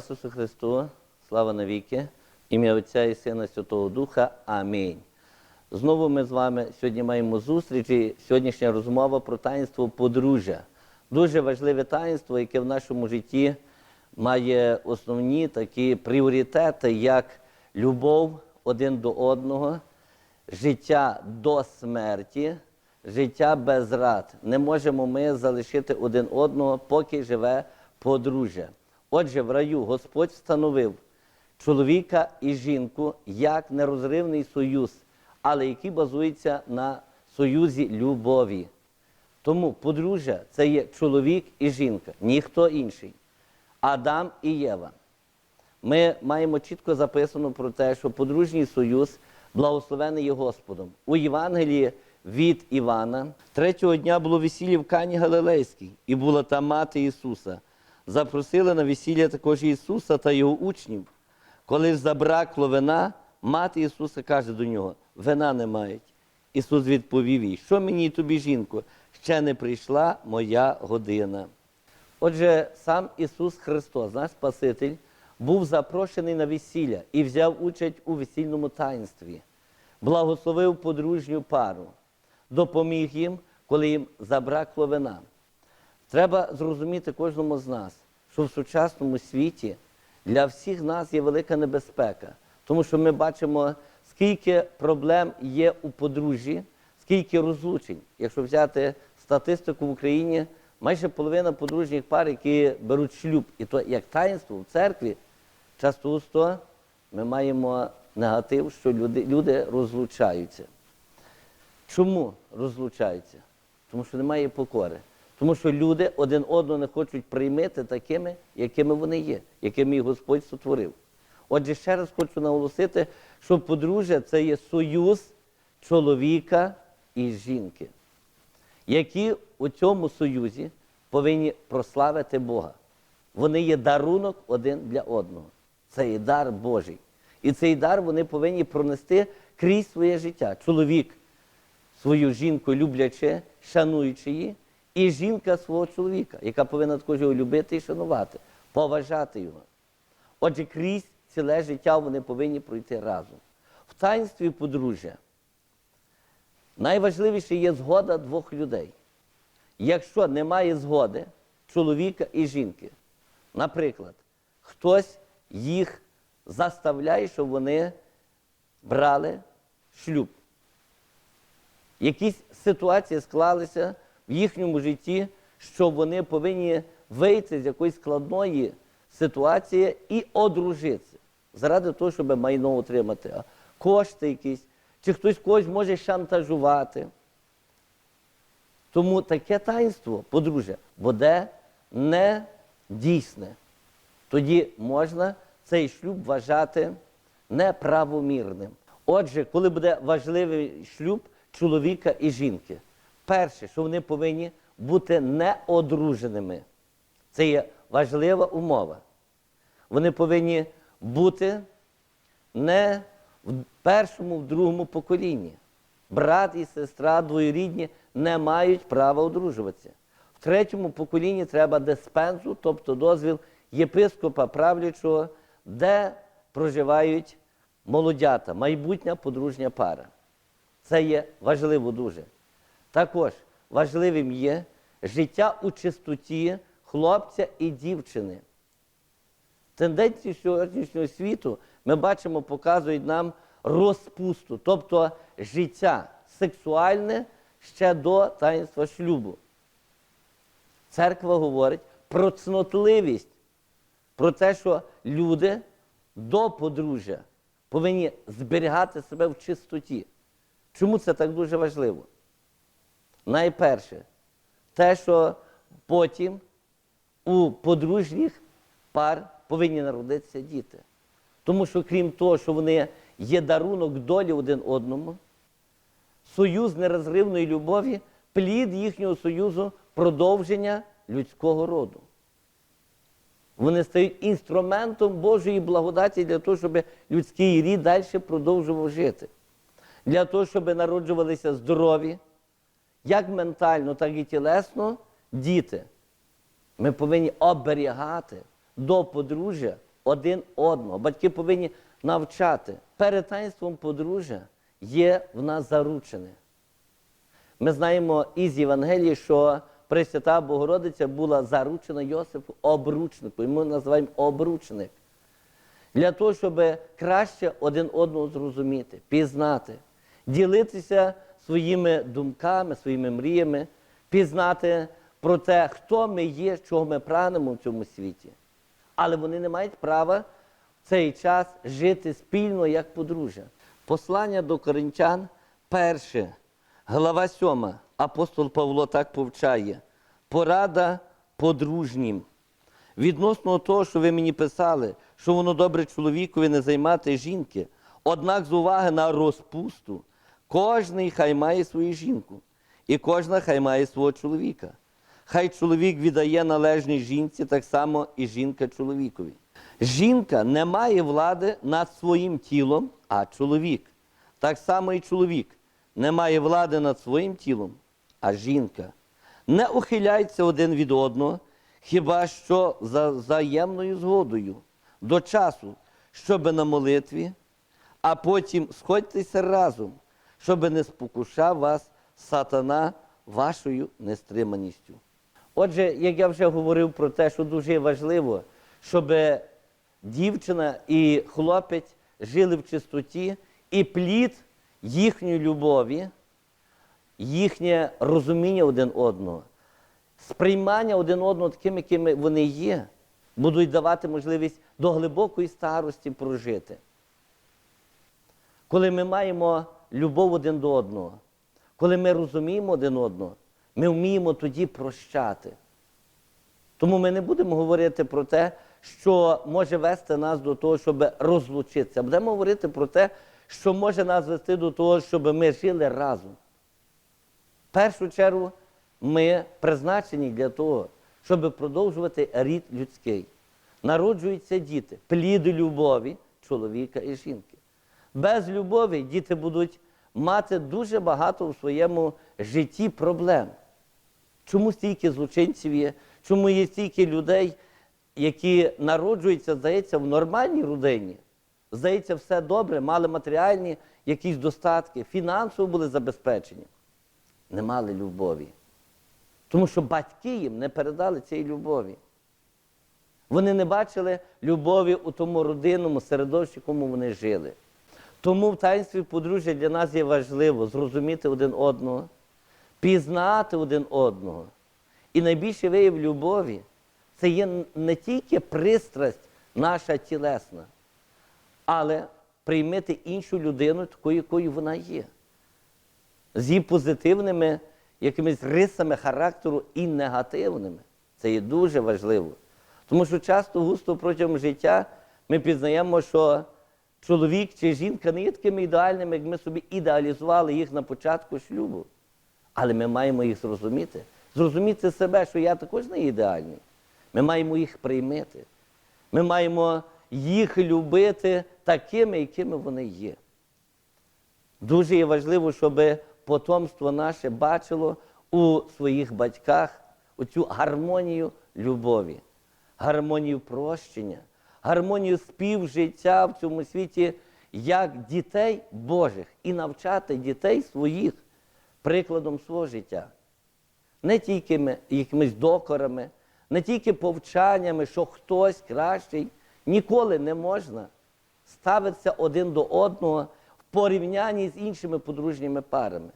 Слава Ісусу Христу, слава навіки, ім'я Отця і Сина Святого Духа. Амінь. Знову ми з вами сьогодні маємо зустріч і сьогоднішня розмова про таїнство подружжя. Дуже важливе таїнство, яке в нашому житті має основні такі пріоритети, як любов один до одного, життя до смерті, життя без рад. Не можемо ми залишити один одного, поки живе подружжя. Отже, в раю Господь встановив чоловіка і жінку як нерозривний союз, але який базується на союзі любові. Тому подружжя це є чоловік і жінка, ніхто інший. Адам і Єва. Ми маємо чітко записано про те, що подружній союз благословений є Господом. У Євангелії від Івана третього дня було весілля в Кані Галилейській, і була там мати Ісуса. Запросили на весілля також Ісуса та його учнів. Коли ж забракло вина, мати Ісуса каже до нього: вина не мають. Ісус відповів їй, що мені тобі, жінко, ще не прийшла моя година. Отже, сам Ісус Христос, наш Спаситель, був запрошений на весілля і взяв участь у весільному таїнстві, благословив подружню пару, допоміг їм, коли їм забракло вина. Треба зрозуміти кожному з нас, що в сучасному світі для всіх нас є велика небезпека, тому що ми бачимо, скільки проблем є у подружжі, скільки розлучень. Якщо взяти статистику в Україні, майже половина подружніх пар, які беруть шлюб, і то як таїнство в церкві, часто ми маємо негатив, що люди, люди розлучаються. Чому розлучаються? Тому що немає покори. Тому що люди один одного не хочуть приймати такими, якими вони є, якими їх Господь сотворив. Отже, ще раз хочу наголосити, що подружжя це є союз чоловіка і жінки, які у цьому союзі повинні прославити Бога. Вони є дарунок один для одного. Це є дар Божий. І цей дар вони повинні пронести крізь своє життя. Чоловік свою жінку люблячи, шануючи її, і жінка свого чоловіка, яка повинна також його любити і шанувати, поважати його. Отже, крізь ціле життя вони повинні пройти разом. В таїнстві подружжя найважливіше є згода двох людей. Якщо немає згоди чоловіка і жінки, наприклад, хтось їх заставляє, щоб вони брали шлюб. Якісь ситуації склалися в їхньому житті, що вони повинні вийти з якоїсь складної ситуації і одружитися заради того, щоб майно отримати, а кошти якісь, чи хтось когось може шантажувати. Тому таке таїнство, подружжя, буде не дійсне. Тоді можна цей шлюб вважати неправомірним. Отже, коли буде важливий шлюб чоловіка і жінки, перше, що вони повинні бути неодруженими. Це є важлива умова. Вони повинні бути не в першому, в другому поколінні. Брат і сестра двоюрідні не мають права одружуватися. В третьому поколінні треба диспенсу, тобто дозвіл єпископа правлячого, де проживають молодята, майбутня подружня пара. Це є важливо дуже. Також важливим є життя у чистоті хлопця і дівчини. Тенденції сьогоднішнього світу ми бачимо, показують нам розпусту, тобто життя сексуальне ще до таїнства шлюбу. Церква говорить про цнотливість, про те, що люди до подружжя повинні зберігати себе в чистоті. Чому це так дуже важливо? Найперше, те, що потім у подружніх пар повинні народитися діти. Тому що, крім того, що вони є дарунок долі один одному, союз нерозривної любові, плід їхнього союзу продовження людського роду. Вони стають інструментом Божої благодаті для того, щоб людський рід далі продовжував жити. Для того, щоб народжувалися здорові, як ментально, так і тілесно діти. Ми повинні оберігати до подружжя один одного. Батьки повинні навчати. Перед таїнством подружжя є в нас заручене. Ми знаємо із Євангелії, що Пресвята Богородиця була заручена Йосифу обручнику. Йому називаємо обручник. Для того, щоб краще один одного зрозуміти, пізнати, ділитися своїми думками, своїми мріями, пізнати про те, хто ми є, чого ми прагнемо в цьому світі. Але вони не мають права в цей час жити спільно як подружжя. Послання до коринтян перше, глава 7. Апостол Павло так повчає. Порада подружнім. Відносно того, що ви мені писали, що воно добре чоловікові не займати жінки. Однак з уваги на розпусту, кожний хай має свою жінку, і кожна хай має свого чоловіка. Хай чоловік віддає належність жінці, так само і жінка чоловікові. Жінка не має влади над своїм тілом, а чоловік. Так само і чоловік не має влади над своїм тілом, а жінка. Не ухиляйся один від одного, хіба що за взаємною згодою до часу, щоби на молитві, а потім сходьтеся разом, щоби не спокушав вас сатана вашою нестриманістю. Отже, як я вже говорив про те, що дуже важливо, щоб дівчина і хлопець жили в чистоті, і плід їхньої любові, їхнє розуміння один одного, сприймання один одного такими, якими вони є, будуть давати можливість до глибокої старості прожити. Коли ми маємо любов один до одного, коли ми розуміємо один одного, ми вміємо тоді прощати. Тому ми не будемо говорити про те, що може вести нас до того, щоб розлучитися. Будемо говорити про те, що може нас вести до того, щоб ми жили разом. В першу чергу ми призначені для того, щоб продовжувати рід людський. Народжуються діти, пліди любові чоловіка і жінки. Без любові діти будуть мати дуже багато в своєму житті проблем. Чому стільки злочинців є? Чому є стільки людей, які народжуються, здається, в нормальній родині? Здається, все добре, мали матеріальні якісь достатки, фінансово були забезпечені. Не мали любові. Тому що батьки їм не передали цієї любові. Вони не бачили любові у тому родинному середовищі, в якому вони жили. Тому в таїнстві подружжя для нас є важливо зрозуміти один одного, пізнати один одного. І найбільший вияв любові це є не тільки пристрасть наша тілесна, але приймати іншу людину такою, якою вона є. З її позитивними якимись рисами характеру і негативними. Це є дуже важливо. Тому що часто густо протягом життя ми пізнаємо, що чоловік чи жінка не є такими ідеальними, як ми собі ідеалізували їх на початку шлюбу. Але ми маємо їх зрозуміти. Зрозуміти себе, що я також не ідеальний. Ми маємо їх приймати. Ми маємо їх любити такими, якими вони є. Дуже є важливо, щоб потомство наше бачило у своїх батьках оцю гармонію любові, гармонію прощення, гармонію співжиття в цьому світі як дітей Божих і навчати дітей своїх прикладом свого життя. Не тільки якимись докорами, не тільки повчаннями, що хтось кращий, ніколи не можна ставитися один до одного в порівнянні з іншими подружніми парами.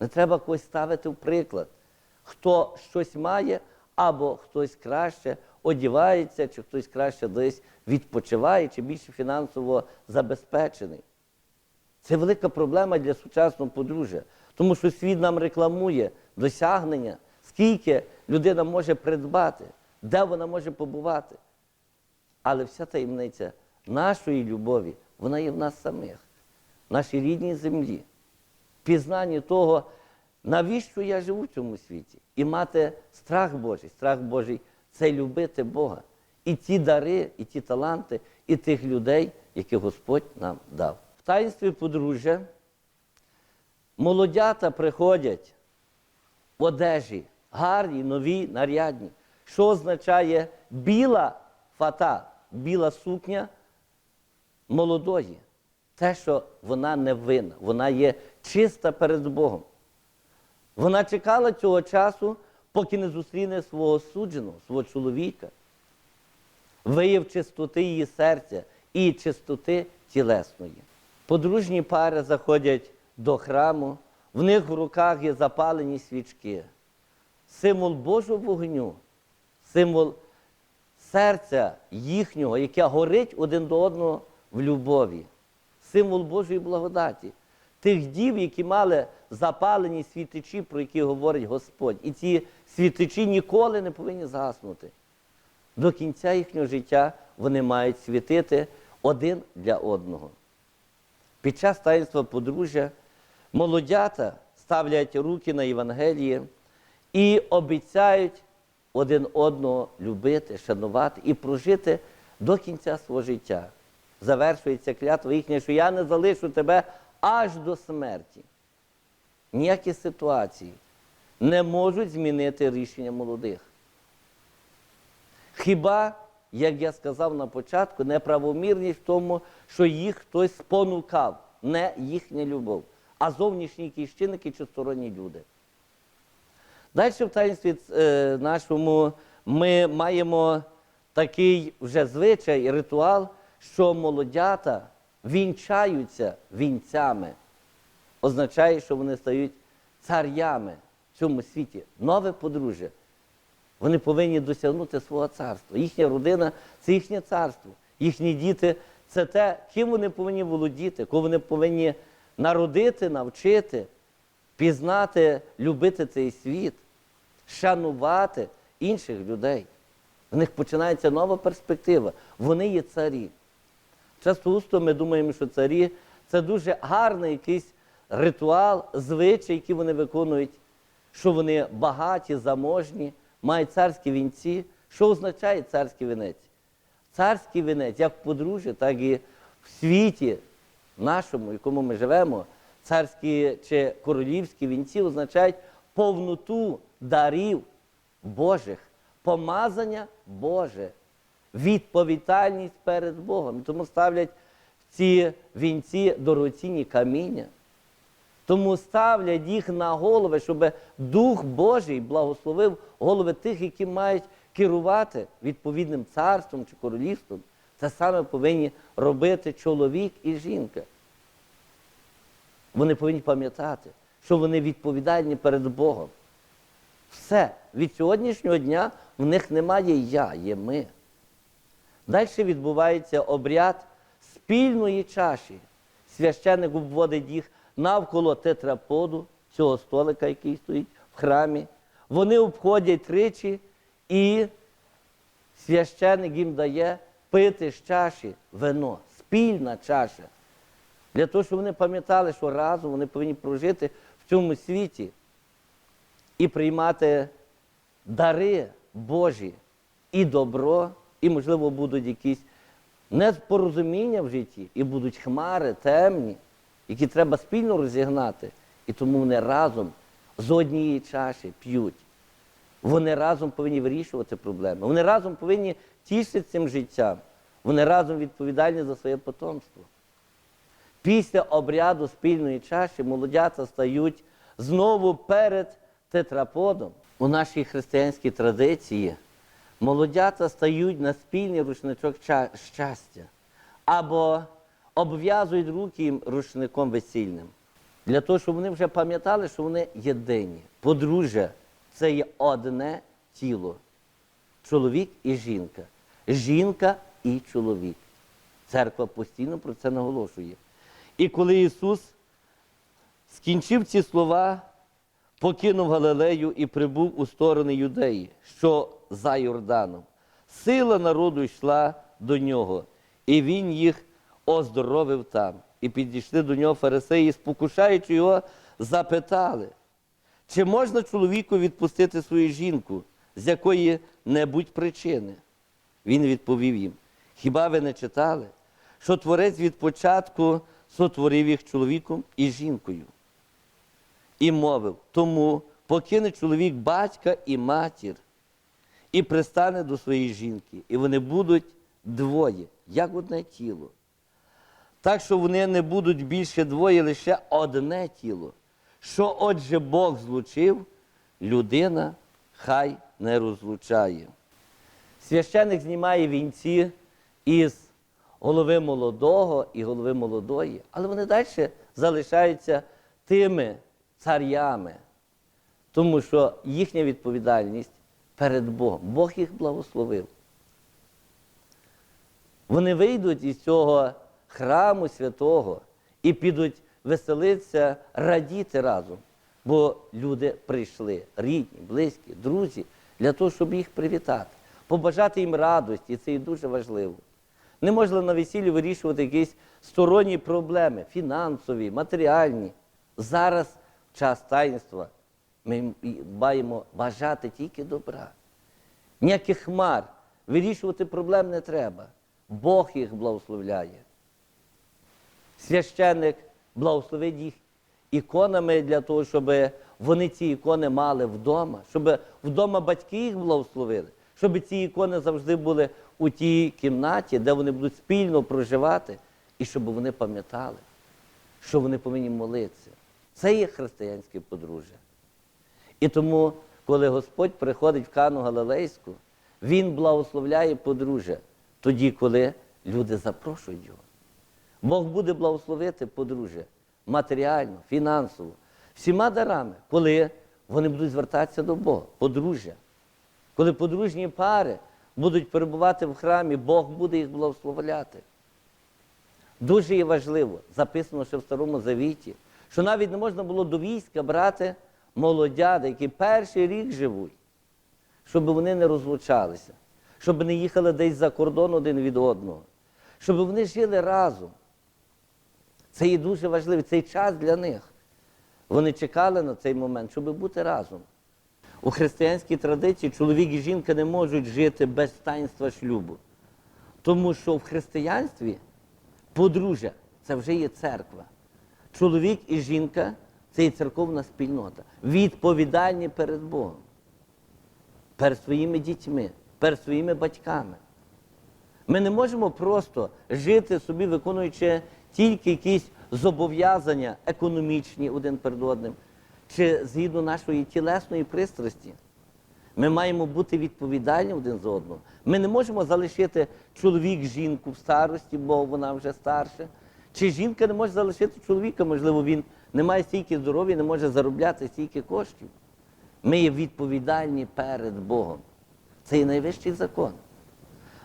Не треба когось ставити в приклад. Хто щось має, або хтось краще одівається, чи хтось краще десь відпочиває, чи більше фінансово забезпечений. Це велика проблема для сучасного подружжя, тому що світ нам рекламує досягнення, скільки людина може придбати, де вона може побувати. Але вся таємниця нашої любові, вона є в нас самих, в нашій рідній землі. Пізнанні того, навіщо я живу в цьому світі, і мати страх Божий. Страх Божий це любити Бога. І ті дари, і ті таланти, і тих людей, яких Господь нам дав. В таїнстві подружжя молодята приходять в одежі, гарні, нові, нарядні. Що означає біла фата? біла сукня молодої. Те, що вона не винна, вона є чиста перед Богом. Вона чекала цього часу, поки не зустріне свого судженого, свого чоловіка, вияв чистоти її серця і чистоти тілесної. Подружні пари заходять до храму, в них в руках є запалені свічки, символ Божого вогню, символ серця їхнього, яке горить один до одного в любові, символ Божої благодаті, тих дів, які мали запалені світичі, про які говорить Господь. І ці світичі ніколи не повинні згаснути. До кінця їхнього життя вони мають світити один для одного. Під час таїнства подружжя молодята ставлять руки на Євангеліє і обіцяють один одного любити, шанувати і прожити до кінця свого життя. Завершується клятва їхня, що я не залишу тебе аж до смерті. Ніякі ситуації не можуть змінити рішення молодих. Хіба, як я сказав на початку, неправомірність в тому, що їх хтось спонукав, не їхня любов, а зовнішні якісь чи сторонні люди. Далі в таїнстві е, нашому ми маємо такий вже звичай, ритуал, що молодята вінчаються вінцями. Означає, що вони стають царями в цьому світі, нове подружжя. Вони повинні досягнути свого царства. Їхня родина це їхнє царство. Їхні діти це те, ким вони повинні володіти, кого вони повинні народити, навчити, пізнати, любити цей світ, шанувати інших людей. В них починається нова перспектива. Вони є царі. Часто ми думаємо, що царі це дуже гарний якийсь ритуал, звичай, який вони виконують, що вони багаті, заможні, мають царські вінці. Що означає царський вінець? Царський вінець, як в подружжя, так і в світі нашому, в якому ми живемо, царські чи королівські вінці означають повноту дарів Божих, помазання Боже, відповідальність перед Богом. Тому ставлять ці вінці дорогоцінні каміння. Тому ставлять їх на голови, щоб Дух Божий благословив голови тих, які мають керувати відповідним царством чи королівством. Це саме повинні робити чоловік і жінка. Вони повинні пам'ятати, що вони відповідальні перед Богом. Все. Від сьогоднішнього дня в них немає я, є ми. Далі відбувається обряд спільної чаші. Священник обводить їх навколо тетраподу, цього столика, який стоїть в храмі. Вони обходять тричі, і священник їм дає пити з чаші вино, спільна чаша. Для того, щоб вони пам'ятали, що разом вони повинні прожити в цьому світі і приймати дари Божі і добро, і, можливо, будуть якісь непорозуміння в житті, і будуть хмари темні, які треба спільно розігнати. І тому вони разом з однієї чаші п'ють. Вони разом повинні вирішувати проблеми. Вони разом повинні тішитися цим життям. Вони разом відповідальні за своє потомство. Після обряду спільної чаші молодята стають знову перед тетраподом. У нашій християнській традиції молодята стають на спільний рушничок щастя або обв'язують руки їм рушником весільним. Для того, щоб вони вже пам'ятали, що вони єдині. Подружжя це є одне тіло. Чоловік і жінка. Жінка і чоловік. Церква постійно про це наголошує. І коли Ісус скінчив ці слова, покинув Галилею і прибув у сторони Юдеї, що за Йорданом. Сила народу йшла до нього, і він їх оздоровив там. І підійшли до нього фарисеї, спокушаючи його, запитали, чи можна чоловіку відпустити свою жінку з якої-небудь причини? Він відповів їм: Хіба ви не читали, що творець від початку сотворив їх чоловіком і жінкою? І мовив: тому покине чоловік батька і матір, і пристане до своєї жінки, і вони будуть двоє, як одне тіло. Так що вони не будуть більше двоє, лише одне тіло. Що отже Бог злучив, людина хай не розлучає. Священик знімає вінці із голови молодого і голови молодої, але вони далі залишаються тими царями, тому що їхня відповідальність перед Богом. Бог їх благословив. Вони вийдуть із цього храму святого і підуть веселитися, радіти разом. Бо люди прийшли, рідні, близькі, друзі, для того, щоб їх привітати, побажати їм радості, і це і дуже важливо. Не можна на весіллі вирішувати якісь сторонні проблеми, фінансові, матеріальні. Зараз час таїнства. Ми маємо бажати тільки добра. Ніяких хмар. Вирішувати проблем не треба. Бог їх благословляє. Священник благословить їх іконами для того, щоб вони ці ікони мали вдома, щоб вдома батьки їх благословили, щоб ці ікони завжди були у тій кімнаті, де вони будуть спільно проживати, і щоб вони пам'ятали, що вони повинні молитися. Це є християнське подружжя. І тому, коли Господь приходить в Кану Галилейську, Він благословляє подружжя тоді, коли люди запрошують його. Бог буде благословити подружжя матеріально, фінансово, всіма дарами, коли вони будуть звертатися до Бога, подружжя. Коли подружні пари будуть перебувати в храмі, Бог буде їх благословляти. Дуже є важливо, записано ще в Старому Завіті, що навіть не можна було до війська брати молодят, які перший рік живуть, щоб вони не розлучалися, щоб не їхали десь за кордон один від одного, щоб вони жили разом. Це є дуже важливо, цей час для них. Вони чекали на цей момент, щоб бути разом. У християнській традиції чоловік і жінка не можуть жити без таїнства шлюбу. Тому що в християнстві подружжя це вже є церква. Чоловік і жінка це є церковна спільнота. Відповідальні перед Богом, перед своїми дітьми, перед своїми батьками. Ми не можемо просто жити собі, виконуючи тільки якісь зобов'язання економічні один перед одним, чи згідно нашої тілесної пристрасті. Ми маємо бути відповідальні один за одного. Ми не можемо залишити чоловік жінку в старості, бо вона вже старша. Чи жінка не може залишити чоловіка, можливо, він не має стільки здоров'я, не може заробляти стільки коштів. Ми є відповідальні перед Богом. Це є найвищий закон.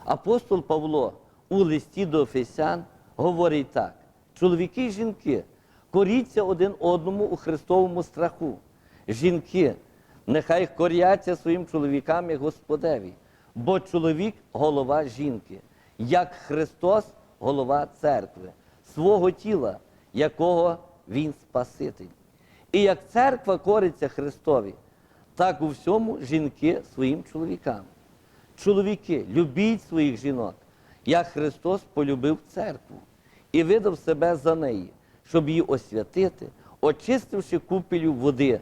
Апостол Павло у листі до Ефесян говорить так: чоловіки і жінки, коріться один одному у Христовому страху. Жінки, нехай коряться своїм чоловікам і Господеві, бо чоловік голова жінки, як Христос голова церкви, свого тіла, якого Він Спаситель. І як церква кориться Христові, так у всьому жінки своїм чоловікам. Чоловіки, любіть своїх жінок, як Христос полюбив церкву і видав себе за неї, щоб її освятити, очистивши купелю води.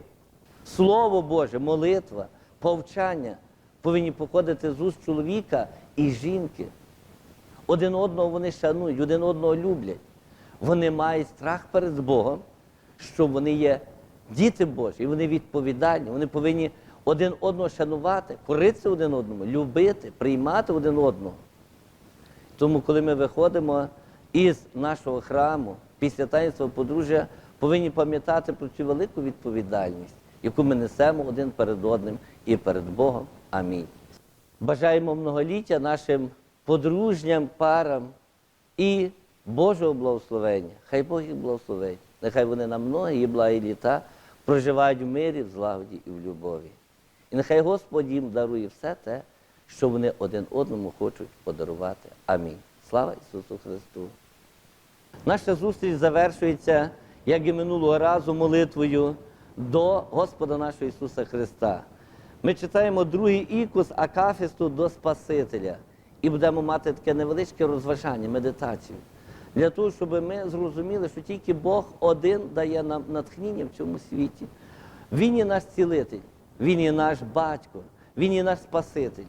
Слово Боже, молитва, повчання повинні походити з уст чоловіка і жінки. Один одного вони шанують, один одного люблять. Вони мають страх перед Богом, що вони є діти Божі, і вони відповідальні, вони повинні один одного шанувати, коритися один одному, любити, приймати один одного. Тому, коли ми виходимо із нашого храму після таїнства подружжя, повинні пам'ятати про цю велику відповідальність, яку ми несемо один перед одним і перед Богом. Амінь. Бажаємо многоліття нашим подружням, парам і Божого благословення. Хай Бог їх благословить. Нехай вони на многі благі літа проживають в мирі, в злагоді і в любові. І нехай Господь їм дарує все те, що вони один одному хочуть подарувати. Амінь. Слава Ісусу Христу! Наша зустріч завершується, як і минулого разу, молитвою до Господа нашого Ісуса Христа. Ми читаємо другий ікус Акафісту до Спасителя і будемо мати таке невеличке розважання, медитацію. Для того, щоб ми зрозуміли, що тільки Бог один дає нам натхнення в цьому світі. Він є наш цілитель, Він є наш батько, Він є наш Спаситель.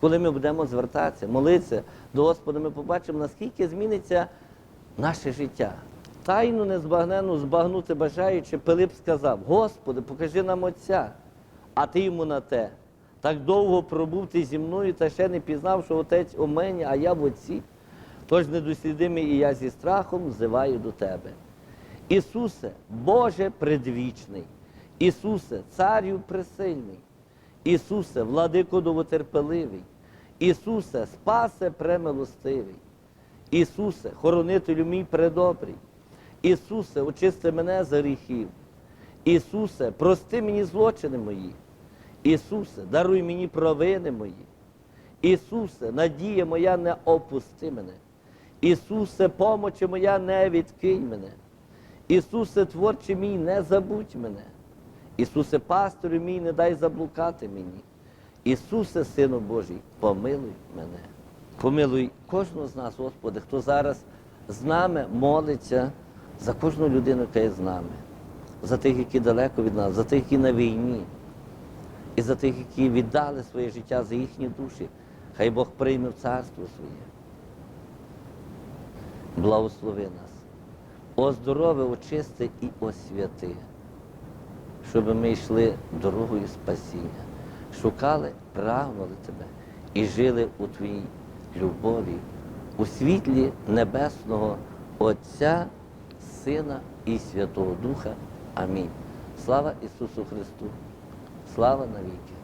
Коли ми будемо звертатися, молитися до Господа, ми побачимо, наскільки зміниться наше життя. Тайну незбагнену збагнути бажаючи, Пилип сказав: Господи, покажи нам Отця, а ти йому на те. Так довго пробув ти зі мною та ще не пізнав, що отець у мені, а я в отці. Тож недослідимий і я зі страхом взиваю до тебе. Ісусе, Боже предвічний, Ісусе, Царю пресильний, Ісусе, владико довготерпеливий, Ісусе, спасе премилостивий, Ісусе, хоронителю мій предобрий, Ісусе, очисти мене за гріхів, Ісусе, прости мені злочини мої, Ісусе, даруй мені провини мої, Ісусе, надія моя, не опусти мене. Ісусе, помочі моя, не відкинь мене. Ісусе, творче мій, не забудь мене. Ісусе, пасторю мій, не дай заблукати мені. Ісусе, Сину Божий, помилуй мене. Помилуй кожного з нас, Господи, хто зараз з нами молиться за кожну людину, яка є з нами, за тих, які далеко від нас, за тих, які на війні, і за тих, які віддали своє життя за їхні душі. Хай Бог прийме в царство своє. Благослови нас. Оздорови, очисти і освяти, щоб ми йшли дорогою спасіння, шукали, прагнули тебе і жили у Твоїй любові, у світлі небесного Отця, Сина і Святого Духа. Амінь. Слава Ісусу Христу! Слава навіки!